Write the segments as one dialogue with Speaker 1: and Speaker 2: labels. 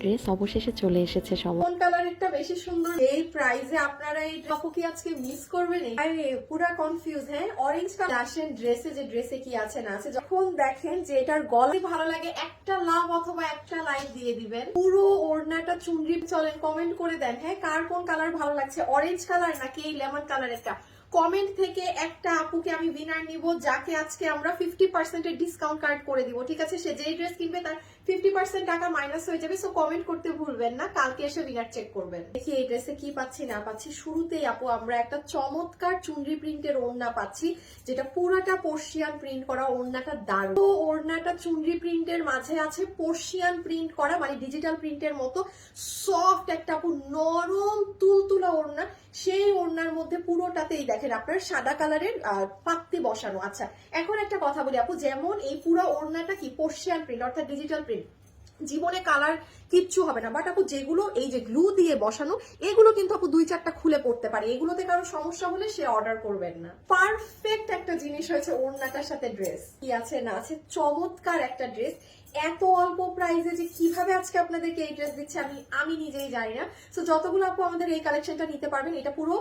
Speaker 1: Dress অবশেষে চলে এসেছে সব
Speaker 2: কোন কালারেরটা বেশি সুন্দর। এই প্রাইসে আপনারা এই কি আজকে মিস করবেন? আরে, পুরা কনফিউজ হ্যাঁ? অরেঞ্জ কালার আসেন ড্রেসে যে ড্রেসে কি আছে, না আছে, যখন দেখেন যে এটার ভালো লাগে, একটা লাভ অথবা একটা দিয়ে দিবেন। পুরো ওড়নাটা চুনরি চলেন কমেন্ট করে দেন হ্যাঁ? কার কোন কালার ভালো লাগছে? অরেঞ্জ কালার নাকি এই লেমন কালারেরটা কমেন্ট থেকে একটা আপুকে আমি উইনার নিব, যাকে আজকে আমরা ফিফটি পার্সেন্টের ডিসকাউন্ট কার্ড করে দিব, ঠিক আছে? সে যেই ড্রেস কিনবে, তার ফিফটি পার্সেন্ট টাকা মাইনাস হয়ে যাবে সো কমেন্ট করতে ভুলবেন না, কালকে এসে উইনার চেক করবেন। দেখি এই ড্রেসে কি পাচ্ছি, না পাচ্ছি। শুরুতেই আপু, আমরা একটা চমৎকার চুনরি প্রিন্টের ওড়না পাচ্ছি, যেটা পুরাটা পর্শিয়ান প্রিন্ট করা ওড়নাটা দারুণ। তো ওড়নাটা চুনরি প্রিন্টের মাঝে আছে পর্শিয়ান প্রিন্ট করা মানে ডিজিটাল প্রিন্টের মতো সফট একটা আপু, নরম তুলতুলা ওড়না। সেই ওড়নার মধ্যে পুরোটাতেই দেখেন আপনার সাদা কালারের পাত্তি বসানো। আচ্ছা এখন একটা কথা বলি আপু, যেমন এই পুরো ওড়নাটা কি পর্শিয়ান প্রিন্ট অর্থাৎ ডিজিটাল প্রিন্ট জীবনে কালার কিচ্ছু হবে না। বাট আপু যেগুলো এই যে গ্লু দিয়ে বসানো, এগুলো কিন্তু আপু দুই চারটা খুলে পড়তে পারে। এগুলোতে কারও সমস্যা হলে সে অর্ডার করবেন না। পারফেক্ট একটা জিনিস হয়েছে ওড়নাটার সাথে ড্রেস কি আছে না আছে? চমৎকার একটা ড্রেস এত অল্প প্রাইসে যে কীভাবে আজকে আপনাদেরকে এই ড্রেস দিচ্ছে, আমি আমি নিজেই জানি না। তো যতগুলো আপু আমাদের এই কালেকশনটা নিতে পারবেন, এটা পুরো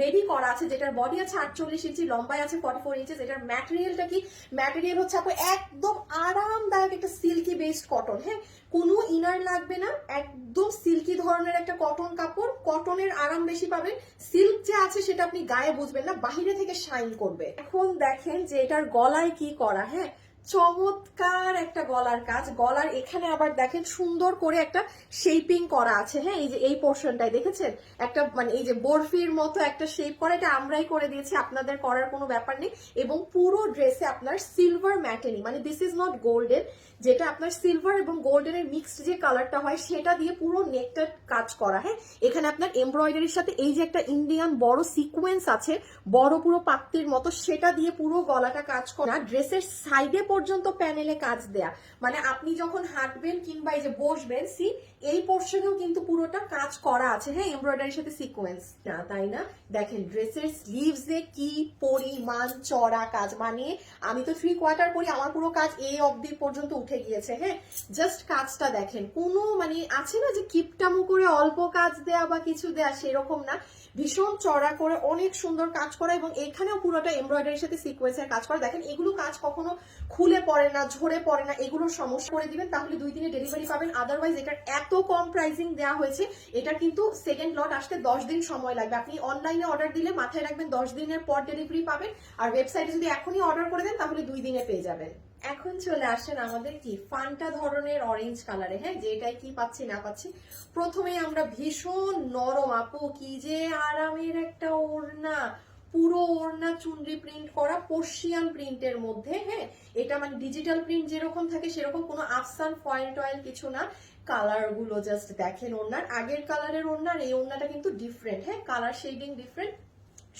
Speaker 2: রেডি করা আছে, যেটার বডি আছে আটচল্লিশ ইঞ্চি লম্বায় আছে ফর্টি ফোর ইঞ্চেস এটার ম্যাটেরিয়ালটা কি? ম্যাটেরিয়াল হচ্ছে আপু একদম আরামদায়ক একটা সিল্কি বেসড কটন হ্যাঁ? কোনো ইনার লাগবে না, একদম সিল্কি ধরনের একটা কটন কাপড় কটনের আরাম বেশি পাবেন। সিল্ক যে আছে সেটা আপনি গায়ে বুঝবেন না, বাহিরে থেকে শাইন করবে। এখন দেখেন যে এটার গলায় কি করা হ্যাঁ? চমৎকার একটা গলার কাজ। গলার এখানে আবার দেখেন সুন্দর করে একটা শেপিং করা আছে। হ্যাঁ এই যে এই পোর্শনটাই দেখেছেন? একটা মানে এই যে বরফির মতো একটা শেপ করা। এটা আমরাই করে দিয়েছি, আপনাদের করার কোনো ব্যাপার নেই। এবং পুরো ড্রেসে আপনার সিলভার ম্যাটেনি মানে দিস ইজ নট গোল্ডেন যেটা আপনার সিলভার এবং গোল্ডেনের মিক্সড যে কালারটা হয়, সেটা দিয়ে পুরো নেকটার কাজ করা। হ্যাঁ এখানে আপনার এমব্রয়ডারির সাথে এই যে একটা ইন্ডিয়ান বড় সিকোয়েন্স আছে, বড় পুরো পাত্তির মতো, সেটা দিয়ে পুরো গলাটা কাজ করা। ড্রেসের সাইডে পর্যন্ত প্যানেলে কাজ দেয়া। মানে আপনি যখন হাঁটবেন কিংবা এই যে বসবেন সি এই পোর্শনেও কিন্তু পুরোটা কাজ করা আছে। হ্যাঁ এমব্রয়ডারির সাথে সিকোয়েন্স না, তাই না? দেখেন ড্রেসের স্লিভসে কি পরিমাণ চড়া কাজ? মানে আমি তো থ্রি কোয়ার্টার করি আমার পুরো কাজ এই অবধি পর্যন্ত উঠে গিয়েছে। হ্যাঁ জাস্ট কাজটা দেখেন। কোনো মানে আছে না যে কিপটামো করে অল্প কাজ দেয়া বা কিছু দেয়া, সেরকম না। ভীষণ চড়া করে, অনেক সুন্দর কাজ করা এবং এখানেও পুরোটা এমব্রয়ডারির সাথে সিকোয়েন্সের কাজ করা। দেখেন, এগুলো কাজ কখনো খুলে পড়ে না, ঝরে পড়ে না, এগুলোর সমস্যা করে দিবেন, তাহলে দুই দিনে ডেলিভারি পাবেন। আদারওয়াইজ এটার এত কম প্রাইসিং দেওয়া হয়েছে, এটা কিন্তু সেকেন্ড লট আসতে দশ দিন সময় লাগবে। আপনি অনলাইনে অর্ডার দিলে মাথায় রাখবেন, দশ দিনের পর ডেলিভারি পাবেন। আর ওয়েবসাইটে যদি এখনই অর্ডার করে দেন, তাহলে দুই দিনে পেয়ে যাবেন। এখন চলে আসেন আমাদের কি? ফান্টা ধরনের অরেঞ্জ কালারে হ্যাঁ যেটাই কি পাচ্ছি, না পাচ্ছি। প্রথমে আমরা ভীষণ নরম, আপু, কি যে আরামের একটা ওড়না। পুরো ওড়না চুনরি প্রিন্ট করা পর্শিয়ান প্রিন্টের মধ্যে হ্যাঁ? এটা মানে ডিজিটাল প্রিন্ট যেরকম থাকে সেরকম কোনো আফসান ফয়েল টয়েল কিছু না। কালারগুলো জাস্ট দেখেন ওড়নার। আগের কালারের ওড়নার, এই ওড়নাটা কিন্তু ডিফারেন্ট হ্যাঁ? কালার শেডিং ডিফারেন্ট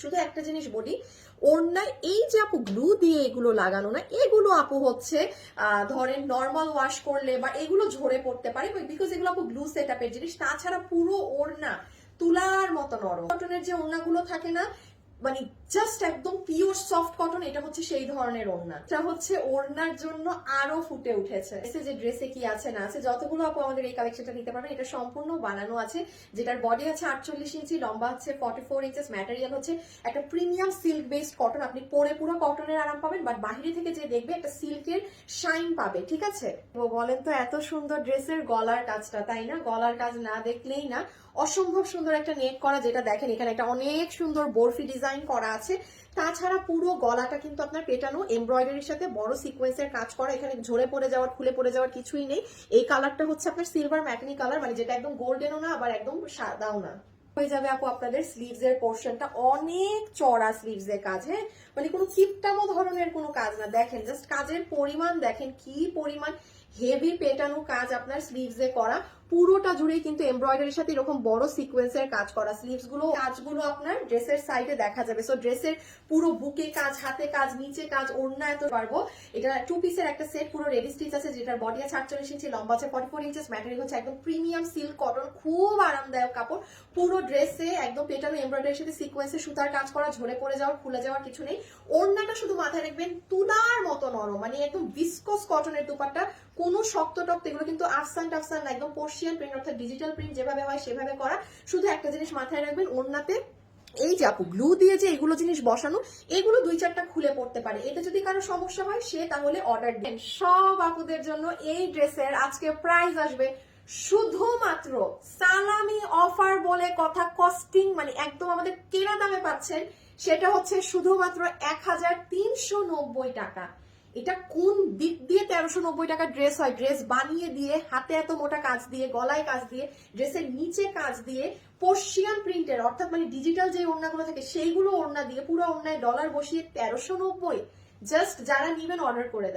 Speaker 2: শুধু একটা জিনিস বলি, ওড়নায় এই যে আপু গ্লু দিয়ে এগুলো লাগানো না, এগুলো আপু হচ্ছে ধরেন নর্মাল ওয়াশ করলে বা এগুলো ঝরে পড়তে পারে বিকজ এগুলো আপু গ্লু সেট আপের জিনিস, তাছাড়া পুরো ওড়না তুলার মতো নরম। কটনের যে ওড়নাগুলো থাকে না মানে জাস্ট একদম পিওর সফট কটন এটা হচ্ছে সেই ধরনের ওড়না। এটা হচ্ছে ওড়নার জন্য আরও ফুটে উঠেছে। এসে যে ড্রেসে কি আছে, না আছে, যতগুলো আপু আমাদের এই কালেকশনটা নিতে পারবেন, এটা সম্পূর্ণ বানানো আছে, যেটার বডি আছে আটচল্লিশ ইঞ্চি, লম্বা হচ্ছে ফর্টি ফোর ইঞ্চেস ম্যাটেরিয়াল হচ্ছে একটা প্রিমিয়াম সিল্ক বেসড কটন আপনি পরে পুরো কটনের আরাম পাবেন বাট বাহিরে থেকে যে দেখবে, একটা সিল্কের শাইন পাবে, ঠিক আছে? বলেন তো, এত সুন্দর ড্রেসের গলার কাজটা, তাই না? গলার কাজ না দেখলেই না, অসম্ভব সুন্দর একটা নেট করা, যেটা দেখেন, এখানে একটা অনেক সুন্দর বরফি ডিজাইন করা আছে। তাছাড়া পুরো গলাটা কিন্তু আপনার পেটানো এমব্রয়ডারির সাথে বড় সিকোয়েন্সের কাজ করা, এখানে ঝরে পড়ে যাওয়ার, খুলে পড়ে যাওয়ার কিছুই নেই। এই কালারটা হচ্ছে আপনার সিলভার ম্যাটনি কালার মানে যেটা একদম গোল্ডেনও না, আবার একদম সাদাও না। হয়ে যাবে আপু আপনাদের স্লিভস এর পোর্শনটা অনেক চড়া স্লিভস এর কাজ হ্যাঁ? মানে কোনো কিপটামো ধরনের কোনো কাজ না। দেখেন জাস্ট কাজের পরিমাণ, দেখেন কি পরিমাণ হেভি পেটানো কাজ আপনার স্লিভস এ করা। পুরোটা জুড়েই কিন্তু এমব্রয়ডারির সাথে এরকম বড় সিকোয়েন্সের কাজ করা স্লিভসগুলো, কাজগুলো আপনার ড্রেসের সাইডে দেখা যাবে। সো ড্রেসের পুরো বুকে কাজ, হাতে কাজ, নিচে কাজ, ওড়না এত পারব। এটা টু পিসের একটা সেট পুরো রেডি স্টিচ আছে, যেটার বডি আছে আটচল্লিশ ইঞ্চি, লম্বা আছে ফর্টি ফোর ইঞ্চেস ম্যাটেরিয়াল হচ্ছে একদম প্রিমিয়াম সিল্ক কটন খুব আরামদায়ক কাপড়। পুরো ড্রেসে একদম পেটানো এমব্রয়ডারির সাথে সিকোয়েন্সে সুতার কাজ করা, ঝরে পড়ে যাওয়ার খুলে যাওয়ার কিছু নেই। ওড়নাটা শুধু মাথায় রাখবেন, তুলার মতো নরম মানে একদম ভিসকস কটনের দুপাট্টা। কোনো শক্ত টক্ত, এগুলো কিন্তু আফসান টাফসান একদম পোর্শিয়ান পার্সিয়ান প্রিন্ট অর্থাৎ ডিজিটাল প্রিন্ট যেভাবে হয় সেভাবে করা। শুধু একটা জিনিস মাথায় রাখবেন, ওড়নাতে এই যে আপু গ্লু দিয়ে যে এগুলো জিনিস বসানো, এগুলো দুই চারটা খুলে পড়তে পারে। এতে যদি কারও সমস্যা হয়, সে তাহলে অর্ডার দেন। সব আপুদের জন্য এই ড্রেসের আজকে প্রাইস আসবে শুধুমাত্র সালামি অফার বলে কথা কস্টিং মানে একদম আমাদের কেনা দামে পাচ্ছেন, সেটা হচ্ছে শুধুমাত্র এক হাজার তিনশো নব্বই টাকা। এটা কোন দিক দিয়ে তেরোশো নব্বই টাকা ড্রেস হয়? ড্রেস বানিয়ে দিয়ে, হাতে এত মোটা কাজ দিয়ে, গলায় কাজ দিয়ে, ড্রেসের নিচে কাজ দিয়ে পর্শিয়ান প্রিন্টের অর্থাৎ মানে ডিজিটাল যে ওড়নাগুলো থাকে, সেইগুলো ওড়না দিয়ে, পুরো ওড়নায় ডলার বসিয়ে তেরোশো নব্বই জাস্ট যারা নিবেন অর্ডার করে দেন।